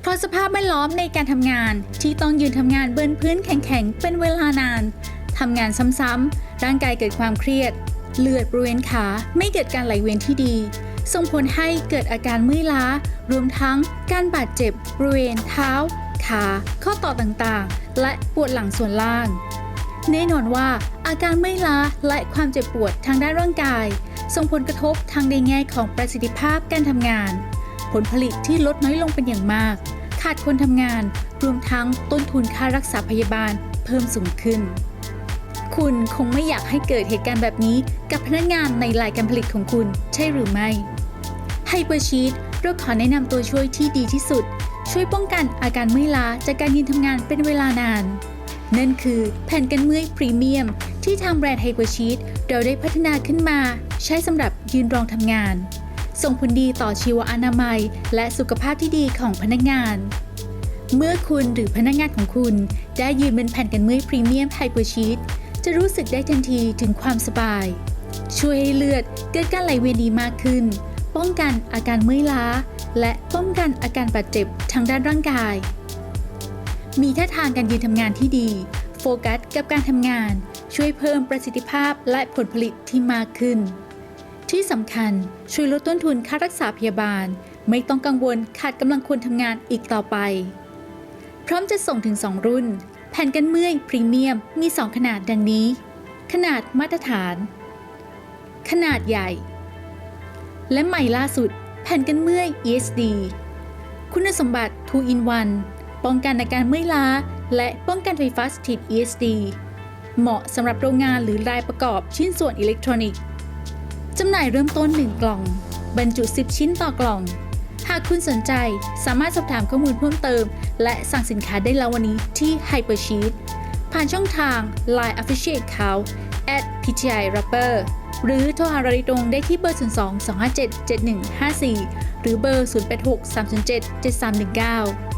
เพราะสภาพแวดล้อมในการทำงานที่ต้องยืนทำงานบนพื้นแข็งๆเป็นเวลานานทำงานซ้ำๆร่างกายเกิดความเครียด เลือดบริเวณขาไม่เกิดการไหลเวียนที่ดี ส่งผลให้เกิดอาการเมื่อยล้า รวมทั้งการบาดเจ็บบริเวณเท้า ขา ข้อต่อต่างๆ และปวดหลังส่วนล่าง แน่นอนว่าอาการเมื่อยล้าและความเจ็บปวดทางด้านร่างกาย ส่งผลกระทบทางในแง่ของประสิทธิภาพการทำงาน ผลผลิตที่ลดน้อยลงเป็นอย่างมาก ขาดคนทำงาน รวมทั้งต้นทุนค่ารักษาพยาบาลเพิ่มสูงขึ้น คุณคงไม่อยากให้เกิดเหตุการณ์แบบนี้กับพนักงานในรายการผลิตของคุณใช่หรือไม่ไฮเปอร์ชีตเราขอแนะนำตัวช่วยที่ดีที่สุด ช่วยป้องกันอาการเมื่อยล้าจากการยืนทำงานเป็นเวลานาน นั่นคือแผ่นกันเมื่อยพรีเมียม ที่ทางแบรนด์ไฮเปอร์ชีตเราได้พัฒนาขึ้นมา ใช้สำหรับยืนรองทำงาน ส่งผลดีต่อชีวอนามัย และสุขภาพที่ดีของพนักงาน เมื่อคุณหรือพนักงานของคุณได้ยืนบนแผ่นกันเมื่อยพรีเมียมไฮเปอร์ชีตจะรู้สึกได้ทันทีถึงความสบาย ช่วยให้เลือดเกิดการไหลเวียนดีมากขึ้น ป้องกันอาการเมื่อยล้า และป้องกันอาการบาดเจ็บทางด้านร่างกาย มีท่าทางการยืนทำงานที่ดี โฟกัสกับการทำงาน ช่วยเพิ่มประสิทธิภาพและผลผลิตที่มากขึ้น ที่สำคัญช่วยลดต้นทุนค่ารักษาพยาบาล ไม่ต้องกังวลขาดกำลังคนทำงานอีกต่อไป พร้อมจะส่งถึง 2 รุ่น แผ่นกันเมื่อยพรีเมียมมี 2 ขนาดดังนี้ ขนาดมาตรฐาน ขนาดใหญ่ และใหม่ล่าสุด แผ่นกันเมื่อย ESD คุณสมบัติ 2 in 1 ป้องกันอาการเมื่อยล้า และป้องกันไฟฟ้าสถิต ESD เหมาะสำหรับโรงงานหรือรายประกอบชิ้นส่วนอิเล็กทรอนิกส์ จำหน่ายเริ่มต้น 1 กล่อง บรรจุ 10 ชิ้นต่อกล่อง หากคุณสนใจสามารถสอบถามข้อมูลเพิ่มเติม และสั่งสินค้าได้แล้ววันนี้ที่ Hypersheet ผ่านช่องทาง Line Official Account at PTI Rapper หรือโทรหาเราโดยตรงได้ที่เบอร์ 02 257 7154 หรือเบอร์ 086 307 7319